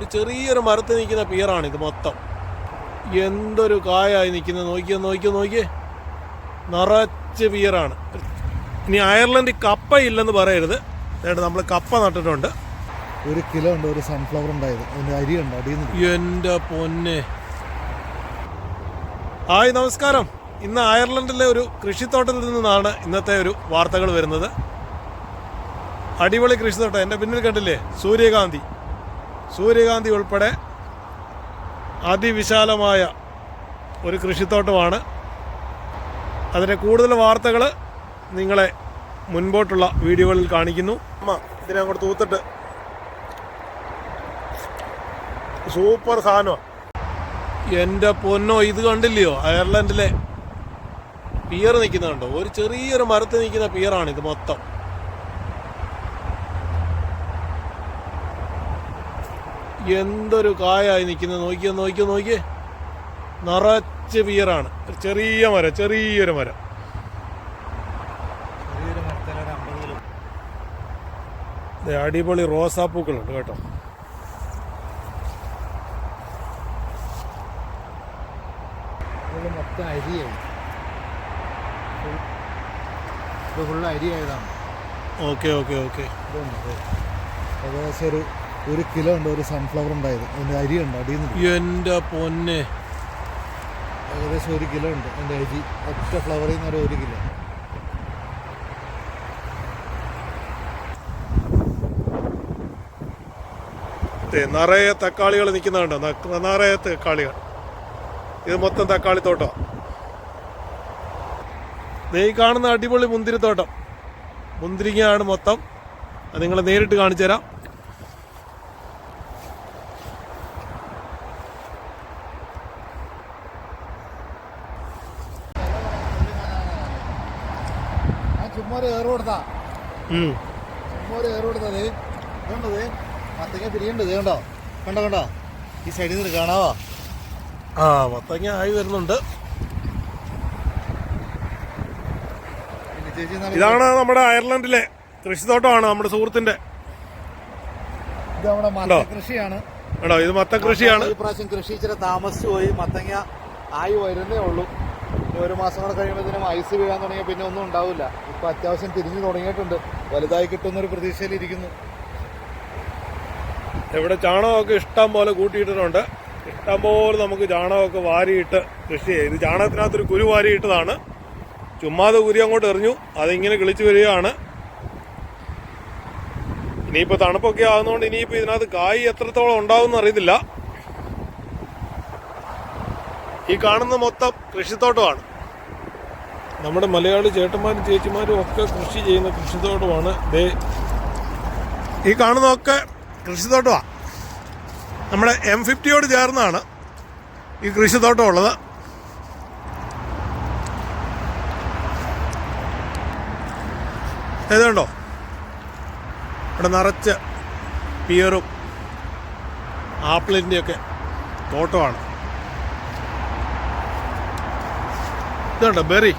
ഒരു ചെറിയൊരു മരത്ത് നിൽക്കുന്ന പിയറാണ് ഇത് മൊത്തം. എന്തൊരു കായായി നിൽക്കുന്നത്? നോക്കിയോ നോക്കിയോ നോക്കിയേ. നിറച്ച് പിയറാണ്. ഇനി അയർലൻഡ് കപ്പ ഇല്ലെന്ന് പറയരുത്. എന്നിട്ട് നമ്മൾ കപ്പ നട്ടിട്ടുണ്ട്. ഒരു കിലോ ഉണ്ട് ഒരു സൺഫ്ലവർ ഉണ്ടായത്. അതിന്റെ അരി ഉണ്ട് അടിയിൽ എന്റെ പൊന്നെ. ഹായ് നമസ്കാരം. ഇന്ന് അയർലൻഡിലെ ഒരു കൃഷിത്തോട്ടത്തിൽ നിന്നാണ് ഇന്നത്തെ ഒരു വാർത്തകൾ വരുന്നത്. അടിപൊളി കൃഷിത്തോട്ടം. എന്റെ പിന്നിൽ കണ്ടില്ലേ? സൂര്യകാന്തി. സൂര്യകാന്തി ഉൾപ്പെടെ അതിവിശാലമായ ഒരു കൃഷിത്തോട്ടമാണ്. അതിന്റെ കൂടുതൽ വാർത്തകൾ നിങ്ങളെ മുൻപോട്ടുള്ള വീഡിയോകളിൽ കാണിക്കുന്നു. അമ്മ ഇതിനെ അങ്ങോട്ട് തൂത്തിട്ട്. സൂപ്പർ സാധനമാണ് എന്റെ പൊന്നോ ഇത് കണ്ടില്ലയോ? അയർലൻഡിലെ പിയർ നിൽക്കുന്നുണ്ടോ ഒരു ചെറിയൊരു മരത്ത് നിൽക്കുന്ന പിയറാണ് ഇത് മൊത്തം. എന്തൊരു കായായി നിൽക്കുന്നത് നോക്കിയോ നോക്കിയോ നോക്കിയേ. നിറച്ച് പിയറാണ്. ചെറിയ മര ചെറിയൊരു മരം. അടിപൊളി റോസാപ്പൂക്കളുണ്ട് കേട്ടോ. മൊത്തം അരിയായി. ഫുള്ള് അരിയായതാണ്. Okay okay okay. ഏകദേശം ഒരു ഒരു കിലോ ഉണ്ട് ഒരു സൺഫ്ലവർ ഉണ്ടായത്. അതിന്റെ അരി ഉണ്ട് അടിയിൽ നിന്ന് എന്റെ പൊന്നെ. ഏകദേശം ഒരു കിലോ ഉണ്ട് എന്റെ അരി. ഒറ്റ ഫ്ലവറിൽ നിന്ന് ഒരു കിലോ. നിറയെ തക്കാളികൾ നിൽക്കുന്നുണ്ട് നിറയെ തക്കാളികൾ. ഇത് മൊത്തം തക്കാളിത്തോട്ടം തോട്ടം. ദേ കാണുന്ന അടിപൊളി മുന്തിരിത്തോട്ടം മുന്തിരിങ്ങയാണ് മൊത്തം. അത് നിങ്ങളെ നേരിട്ട് കാണിച്ചു തരാം ചുമ്മാ ഒരു ഏറ് കൊടുത്താ. ചുമ്മാ ഒരു ഏറ് കൊടുത്താ ദേ. ഇതുണ്ടത് മത്തങ്ങ പിരിയുണ്ട് ഇത് കണ്ടോ? കണ്ടോ കണ്ടോ? ഈ സൈഡിൽ നിന്ന് കാണാവോ? ആ മത്തങ്ങ ആയി വരുന്നുണ്ട്. ഇതാണ് നമ്മുടെ അയർലൻഡിലെ കൃഷിത്തോട്ടമാണ് നമ്മുടെ സുഹൃത്തിന്റെ. ഇത് നമ്മുടെ മത്ത? കൃഷിയാണ്. ഇത് മത്ത കൃഷിയാണ്. ഈ പ്രാവശ്യം കൃഷി ഇച്ചിരി താമസിച്ചു പോയി. മത്തങ്ങ ആയി വരുന്നേ ഉള്ളൂ. ഒരു മാസം കൂടെ കഴിയുമ്പോഴത്തേനും ഐസ് വീഴാൻ തുടങ്ങിയ പിന്നെ ഒന്നും ഉണ്ടാവില്ല. ഇപ്പൊ അത്യാവശ്യം തിരിഞ്ഞു തുടങ്ങിയിട്ടുണ്ട്. വലുതായി കിട്ടുന്ന ഒരു പ്രതീക്ഷയിലിരിക്കുന്നു ഇവിടെ ചാണകമൊക്കെ ഇഷ്ടം പോലെ കൂട്ടിയിട്ടിട്ടുണ്ട്. ഇഷ്ടം പോലെ നമുക്ക് ചാണകമൊക്കെ വാരിയിട്ട് കൃഷി ചെയ്യാം ഇത് ചാണകത്തിനകത്തൊരു കുരു വാരിയിട്ടതാണ്. ചുമ്മാതെ കുരി അങ്ങോട്ട് എറിഞ്ഞു. അതിങ്ങനെ കിളിച്ചു വരികയാണ്. ഇനിയിപ്പോൾ തണുപ്പൊക്കെ ആകുന്നതുകൊണ്ട് ഇനിയിപ്പോൾ ഇതിനകത്ത് കായ് എത്രത്തോളം ഉണ്ടാവും അറിയത്തില്ല. ഈ കാണുന്ന മൊത്തം കൃഷിത്തോട്ടമാണ്. നമ്മുടെ മലയാളി ചേട്ടന്മാരും ചേച്ചിമാരും ഒക്കെ കൃഷി ചെയ്യുന്ന കൃഷിത്തോട്ടമാണ് ദേ ഈ കാണുന്നതൊക്കെ കൃഷിത്തോട്ടമാണ് നമ്മുടെ എം ഫിഫ്റ്റിയോട് ചേർന്നാണ് ഈ കൃഷിത്തോട്ടം ഉള്ളത്. ഏതുണ്ടോ ഇവിടെ നിറച്ച് പിയറും ആപ്പിളിന്റെയൊക്കെ തോട്ടമാണ്. ഇതുണ്ടോ ബെറി.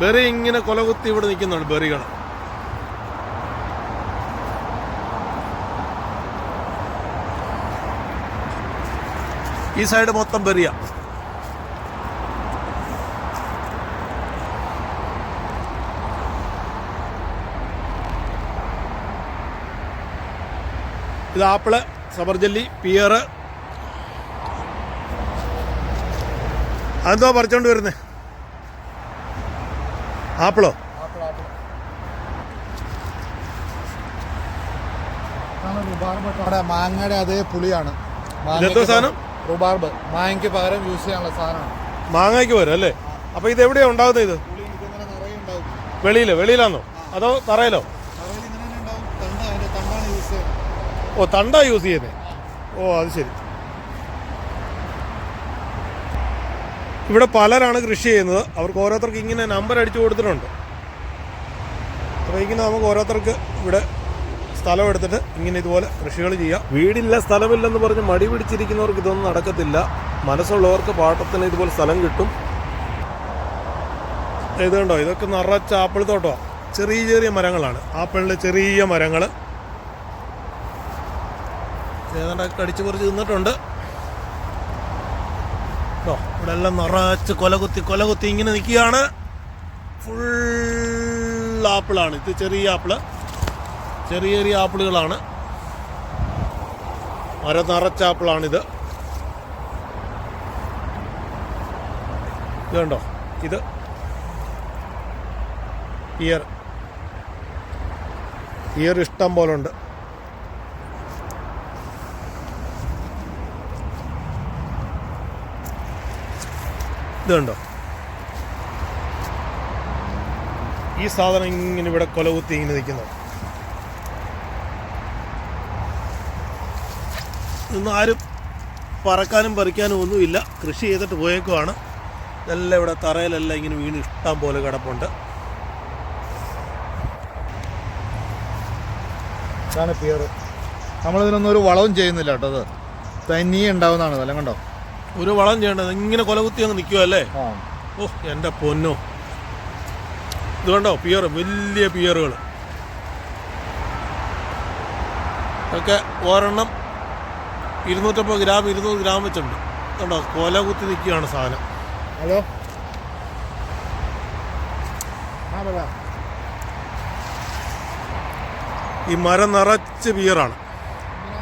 ബെറി ഇങ്ങനെ കൊലകുത്തി ഇവിടെ നിൽക്കുന്നുണ്ട് ബെറികൾ ഈ സൈഡ് മൊത്തം ബെറിയ. ഇത് ആപ്പിൾ സബർജല്ലി പിയറ്. അതെന്തോ പറിച്ചോണ്ട് വരുന്നേ. ആപ്പിളോ? നമ്മുടെ മാങ്ങയുടെ അതേ പുളിയാണ്. സാധനം? റുബാർബ് മാങ്ങയ്ക്ക് പകരം യൂസ് ചെയ്യാനുള്ള സാധനമാണ്. മാങ്ങയ്ക്ക് വരും അല്ലേ? അപ്പൊ ഇത് എവിടെയാ ഉണ്ടാകുന്നത് ഇത്? വെളിയിൽ വെളിയിലാണോ അതോ തറയിലോ? ഓ തണ്ടാ യൂസ് ചെയ്യുന്നേ. ഓ അത് ശരി. ഇവിടെ പലരാണ് കൃഷി ചെയ്യുന്നത്. അവർക്ക് ഓരോരുത്തർക്ക് ഇങ്ങനെ നമ്പർ അടിച്ചു കൊടുത്തിട്ടുണ്ട്. അപ്പോൾ ഇങ്ങനെ നമുക്ക് ഓരോരുത്തർക്ക് ഇവിടെ സ്ഥലം എടുത്തിട്ട് ഇങ്ങനെ ഇതുപോലെ കൃഷികൾ ചെയ്യാം. വീടില്ല സ്ഥലമില്ലെന്ന് പറഞ്ഞ് മടി പിടിച്ചിരിക്കുന്നവർക്ക് ഇതൊന്നും നടക്കത്തില്ല. മനസ്സുള്ളവർക്ക് പാട്ടത്തിന് ഇതുപോലെ സ്ഥലം കിട്ടും. ഇത് കണ്ടോ? ഇതൊക്കെ നിറച്ച ആപ്പിൾ തോട്ടമാണ് ചെറിയ ചെറിയ മരങ്ങളാണ്. ആപ്പിളിന്റെ ചെറിയ മരങ്ങൾ ഏതാണ്ട് കടിച്ചു പറിച്ച് തിന്നിട്ടുണ്ട്. കേട്ടോ. ഇവിടെ എല്ലാം നിറച്ച് കൊലകുത്തി കൊലകുത്തി ഇങ്ങനെ നിൽക്കുകയാണ്. ഫുൾ ആപ്പിളാണ്. ഇത് ചെറിയ ആപ്പിൾ. ചെറിയ ചെറിയ ആപ്പിളുകളാണ്. മരം നിറച്ച ആപ്പിളാണിത്. ഇത് കണ്ടോ? ഇത് ഇയർ. ഇയർ ഇഷ്ടം പോലെ ഉണ്ട് ഇത് കണ്ടോ ഈ സാധനം ഇങ്ങനെ ഇവിടെ കൊലകുത്തി ഇങ്ങനെ നിൽക്കുന്നു. ഇതൊന്നും ആരും പറക്കാനും പറിക്കാനും ഒന്നുമില്ല. കൃഷി ചെയ്തിട്ട് പോയേക്കുവാണ്. ഇതെല്ലാം ഇവിടെ തറയിലെല്ലാം ഇങ്ങനെ വീണ് ഇഷ്ടം പോലെ കിടപ്പുണ്ട്. ഇതാണ് പിയർ നമ്മളിതിനൊന്നും ഒരു വളവും ചെയ്യുന്നില്ല കേട്ടോ അത്. തനിയെ ഉണ്ടാവുന്നതാണ് കണ്ടോ? ഒരു വളം ചെയ്യേണ്ടത്. ഇങ്ങനെ കൊലകുത്തി അങ്ങ് നിൽക്കുമല്ലേ അല്ലേ? ഓ എന്റെ പൊന്നോ. ഇത് കണ്ടോ? പിയർ വലിയ പിയറുകൾ ഒക്കെ ഒരെണ്ണം ഇരുന്നൂറ്റമ്പത് ഗ്രാം ഇരുന്നൂറ് ഗ്രാം വെച്ചുണ്ട് കണ്ടോ? കൊല കുത്തി നിൽക്കുകയാണ് സാധനം. ഹലോ? ഈ മരം നിറച്ച് പിയറാണ് ദേ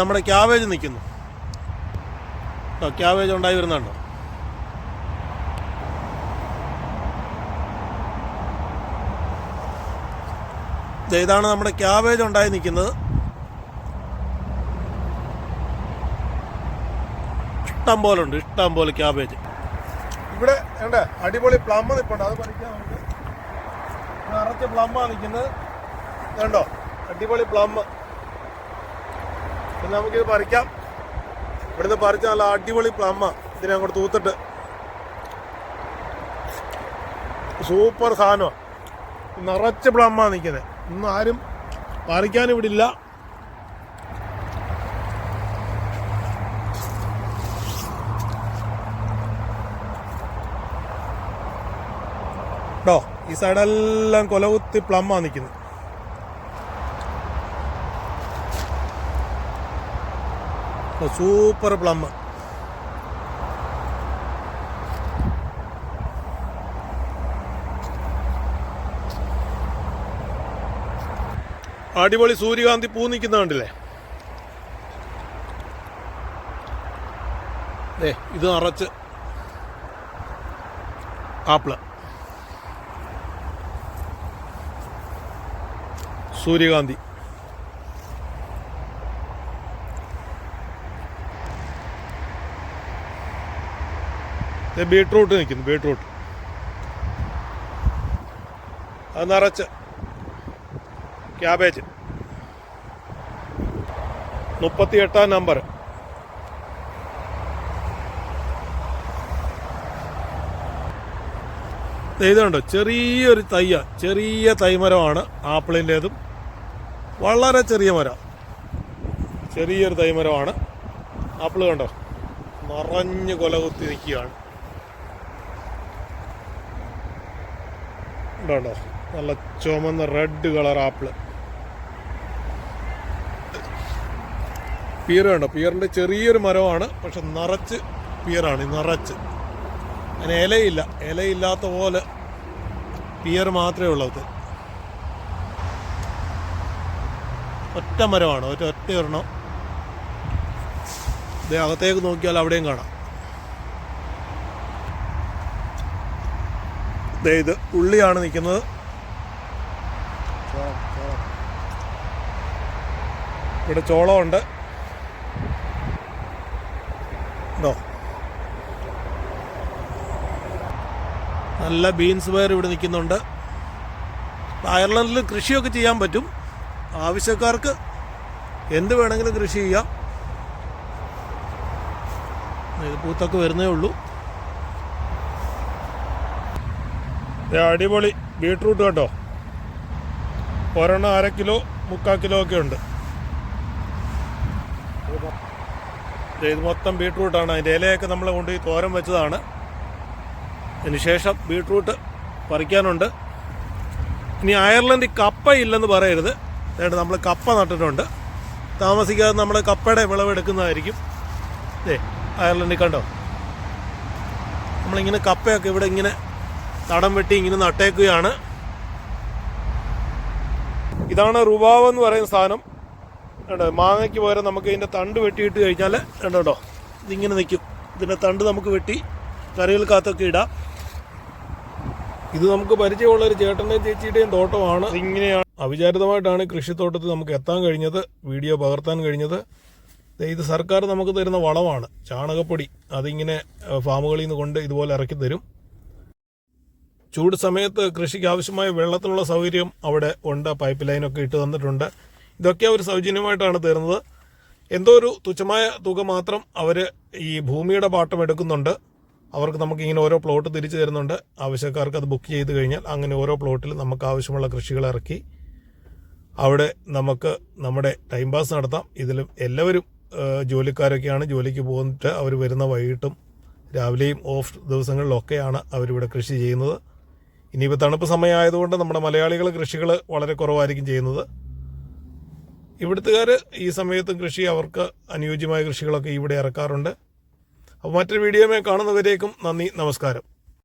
നമ്മുടെ ക്യാബേജ് നിൽക്കുന്നു. കേട്ടോ ക്യാബേജ് ഉണ്ടായി വരുന്നുണ്ടോ. ഇതാണ് നമ്മുടെ ക്യാബേജ് ഉണ്ടായി നിൽക്കുന്നത്. ഇഷ്ടം പോലെ ഉണ്ട് ഇഷ്ടം പോലെ ക്യാബേജ്. ഇവിടെ അടിപൊളി പ്ലമ്മ നിൽപ്പുണ്ട് അത് പഠിക്കാൻ നമുക്ക് നിറച്ച് പ്ലമ്മാ നിൽക്കുന്നത്. കണ്ടോ അടിപൊളി പ്ലം പിന്നെ നമുക്കിത് പറിക്കാം. ഇവിടുന്ന് പറിച്ച നല്ല അടിപൊളി പ്ലമ്മ. ഇതിനെ അങ്ങോട്ട് തൂത്തിട്ട്. സൂപ്പർ സാധനമാണ് നിറച്ച് പ്ലമ്മ നിൽക്കുന്നത് ഇന്നും ആരും പറിക്കാൻ ഇവിടെ ഇല്ല. ഈ സൈഡെല്ലാം കൊലകുത്തി പ്ലമ്മാണ് നിൽക്കുന്നത് സൂപ്പർ പ്ലം. അടിപൊളി സൂര്യകാന്തി പൂ നിൽക്കുന്ന കണ്ടില്ലേ? ദേ ഇത് നിറച്ച് ആപ്പിൾ. സൂര്യകാന്തി. ബീട്രൂട്ട് നിൽക്കുന്നു ബീട്രൂട്ട്. അത് നിറച്ച് ക്യാബേജ്. മുപ്പത്തി എട്ടാം നമ്പർ ഇതുണ്ടോ ചെറിയൊരു തയ്യ ചെറിയ തൈമരമാണ് ആപ്പിളിന്റേതും. വളരെ ചെറിയ മരം. ചെറിയൊരു തൈമരമാണ്. ആപ്പിൾ കണ്ടോ നിറഞ്ഞ് കൊലകുത്തി നിൽക്കുകയാണ് ഉണ്ടോ നല്ല ചുമന്ന റെഡ് കളർ ആപ്പിൾ. പിയർ കണ്ടോ? പിയറിന്റെ ചെറിയൊരു മരമാണ് പക്ഷെ നിറച്ച് പിയറാണ് നിറച്ച്. അതിന് ഇലയില്ല ഇലയില്ലാത്ത പോലെ പിയർ മാത്രമേ ഉള്ളത് ഒറ്റ മരമാണ് ഒറ്റ ഒറ്റ ഒരെണ്ണം അകത്തേക്ക് നോക്കിയാൽ അവിടെയും കാണാം. ഇത് ഉള്ളിയാണ് നിൽക്കുന്നത്. ഇവിടെ ചോളമുണ്ട്. ഉണ്ടോ നല്ല ബീൻസ് വയർ ഇവിടെ നിൽക്കുന്നുണ്ട്. അയർലൻഡിൽ കൃഷിയൊക്കെ ചെയ്യാൻ പറ്റും. ആവശ്യക്കാർക്ക് എന്ത് വേണമെങ്കിലും കൃഷി ചെയ്യാം. പൂത്തൊക്കെ വരുന്നേ ഉള്ളൂ ദേ അടിപൊളി ബീട്രൂട്ട് കേട്ടോ. ഒരെണ്ണം അര കിലോ മുക്കാൽ കിലോ ഒക്കെ ഉണ്ട്. ഇത് മൊത്തം ബീട്രൂട്ടാണ്. അതിന്റെ ഇലയൊക്കെ നമ്മൾ കൊണ്ടുപോയി തോരൻ വെച്ചതാണ്. അതിനുശേഷം ബീട്രൂട്ട് പറിക്കാനുണ്ട്. ഇനി അയർലൻഡിൽ കപ്പ ഇല്ലെന്ന് പറയരുത്. അതായത് നമ്മൾ കപ്പ നട്ടിട്ടുണ്ട്. താമസിക്കാതെ നമ്മൾ കപ്പയുടെ വിളവെടുക്കുന്നതായിരിക്കും. ഏ അയർലൻഡിൽ കണ്ടോ? നമ്മളിങ്ങനെ കപ്പയൊക്കെ ഇവിടെ ഇങ്ങനെ തടം വെട്ടി ഇങ്ങനെ നട്ടേക്കുകയാണ്. ഇതാണ് റുബാവ് എന്ന് പറയുന്ന സാധനം. കണ്ടോ മാങ്ങയ്ക്ക് പകരം നമുക്ക് ഇതിന്റെ തണ്ട് വെട്ടിയിട്ട് കഴിഞ്ഞാൽ കണ്ടോ ഇതിങ്ങനെ നിൽക്കും. ഇതിന്റെ തണ്ട് നമുക്ക് വെട്ടി കറികൾക്കകത്തൊക്കെ ഇടാം. ഇത് നമുക്ക് പരിചയമുള്ള ഒരു ചേട്ടന്റെയും ചേച്ചിയുടെയും തോട്ടമാണ്. ഇങ്ങനെയാണ് അവിചാരിതമായിട്ടാണ് കൃഷിത്തോട്ടത്തിൽ നമുക്ക് എത്താൻ കഴിഞ്ഞത് വീഡിയോ പകർത്താൻ കഴിഞ്ഞത്. ഇത് സർക്കാർ നമുക്ക് തരുന്ന വളമാണ് ചാണകപ്പൊടി. അതിങ്ങനെ ഫാമുകളിൽ നിന്ന് കൊണ്ട് ഇതുപോലെ ഇറക്കി തരും. ചൂട് സമയത്ത് കൃഷിക്ക് ആവശ്യമായ വെള്ളത്തിനുള്ള സൗകര്യം അവിടെ ഉണ്ട്. പൈപ്പ് ലൈനൊക്കെ ഇട്ട് തന്നിട്ടുണ്ട്. ഇതൊക്കെ അവർ സൗജന്യമായിട്ടാണ് തരുന്നത്. എന്തോ ഒരു തുച്ഛമായ തുക മാത്രം അവർ ഈ ഭൂമിയുടെ പാട്ടം എടുക്കുന്നുണ്ട്. അവർക്ക് നമുക്ക് ഇങ്ങനെ ഓരോ പ്ലോട്ട് തിരിച്ചു തരുന്നുണ്ട്. ആവശ്യക്കാർക്ക് അത് ബുക്ക് ചെയ്ത് കഴിഞ്ഞാൽ അങ്ങനെ ഓരോ പ്ലോട്ടിൽ നമുക്ക് ആവശ്യമുള്ള കൃഷികൾ ഇറക്കി അവിടെ നമുക്ക് നമ്മുടെ ടൈം പാസ് നടത്താം. ഇതിലും എല്ലാവരും ജോലിക്കാരൊക്കെയാണ് ജോലിക്ക് പോന്നിട്ട് അവർ വരുന്ന വൈകിട്ടും രാവിലെയും ഓഫ് ദിവസങ്ങളിലൊക്കെയാണ് അവരിവിടെ കൃഷി ചെയ്യുന്നത്. ഇനിയിപ്പോൾ തണുപ്പ് സമയമായതുകൊണ്ട് നമ്മുടെ മലയാളികൾ കൃഷികൾ വളരെ കുറവായിരിക്കും ചെയ്യുന്നത്. ഇവിടുത്തുകാർ ഈ സമയത്ത് കൃഷി അവർക്ക് അനുയോജ്യമായ കൃഷികളൊക്കെ ഇവിടെ ഇറക്കാറുണ്ട്. അപ്പോൾ മറ്റൊരു വീഡിയോമേ കാണുന്നവരേക്കും നന്ദി നമസ്കാരം.